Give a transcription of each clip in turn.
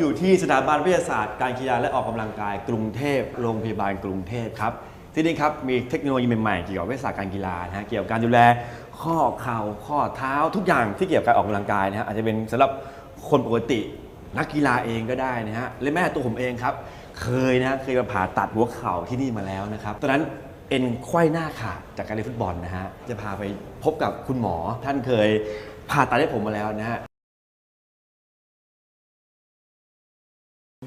อยู่ที่สถาบันวิทยาศาสตร์การกีฬาและออกกำลังกายกรุงเทพโรงพยาบาลกรุงเทพครับที่นี่ครับมีเทคโนโลยีใหม่ๆเกี่ยวกับวิทยาศาสตร์การกีฬานะฮะเกี่ยวกับการดูแลข้อเข่าข้อเท้าทุกอย่างที่เกี่ยวกับการออกกำลังกายนะฮะอาจจะเป็นสำหรับคนปกตินักกีฬาเองก็ได้นะฮะและแม่ตัวผมเองครับ เคยนะฮะเคยมาผ่าตัดหัวเข่าที่นี่มาแล้วนะครับตอนนั้นเอ็นไขว้หน้าขาดจากการเล่นฟุตบอลนะฮะจะพาไปพบกับคุณหมอท่านเคยผ่าตัดให้ผมมาแล้วนะฮะ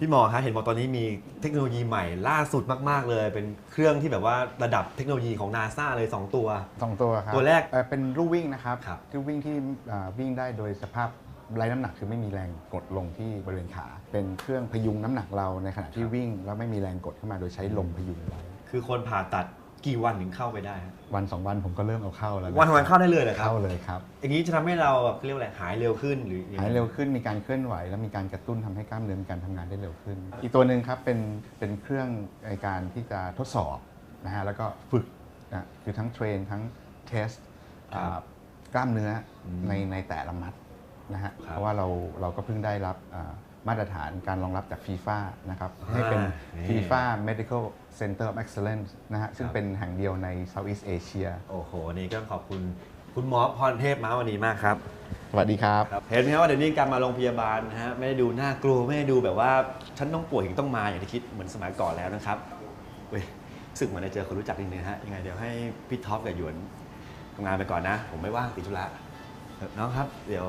พี่หมอคะเห็นบอกตอนนี้มีเทคโนโลยีใหม่ล่าสุดมากๆเลย เป็นเครื่องที่แบบว่าระดับเทคโนโลยีของนาซาเลย 2 ตัว สองตัวครับตัวแรกเอ่อเป็นลู่วิ่งนะครับครับ ลู่วิ่งที่อ่าวิ่งได้โดยสภาพไร้น้ำหนักคือไม่มีแรงกดลงที่บริเวณขา เป็นเครื่องพยุงน้ำหนักเราในขณะที่วิ่งแล้วไม่มีแรงกดเข้ามาโดยใช้ลมพยุงไว้ คือคนผ่าตัด กี่วันถึงเข้าไปได้ฮะวันสองวันผมก็เริ่มเอาเข้าแล้วะวันวันเข้าได้เลยเหรอครับ เข้าเลยครับ อย่างนี้จะทำให้เราแบบเรียกว่าอะไรหายเร็วขึ้นหรือยังไง หายเร็วขึ้นมีการเคลื่อนไหว และมีการกระตุ้นทำให้กล้ามเนื้อมีการทำงานได้เร็วขึ้น อีกตัวหนึ่งครับเป็นเป็นเครื่องในการที่จะทดสอบนะฮะแล้วก็ฝึกนะคือทั้งเทรนทั้งเทสอ่ากล้ามเนื้ออมในในแต่ละมัดนะฮะครับ เพราะว่าเราเราก็เพิ่งได้รับอ่า มาตรฐานการรองรับจากฟีฟ่านะครับให้เป็นนี่ FIFA Medical Center of Excellence นะฮะซึ่งครับเป็นแห่งเดียวใน Southeast Asia โอ้โห นี่ก็ขอบคุณคุณหมอพรเทพมาวันนี้มากครับ สวัสดีครับ เห็นไหมครับว่าเดี๋ยวนี้การมาโรงพยาบาลนะฮะไม่ได้ดูน่ากลัวไม่ได้ดูแบบว่า ฉันต้องป่วยถึงต้องมาอย่างที่คิดเหมือนสมัยก่อนแล้วนะครับเว้ยรู้สึกเหมือนได้เจอคนรู้จักนิดนึงฮะยังไงเดี๋ยวให้พี่ท็อปกับหยวนทำงานไปก่อนนะ ผมไม่ว่างติดธุระเออน้องครับ เดี๋ยว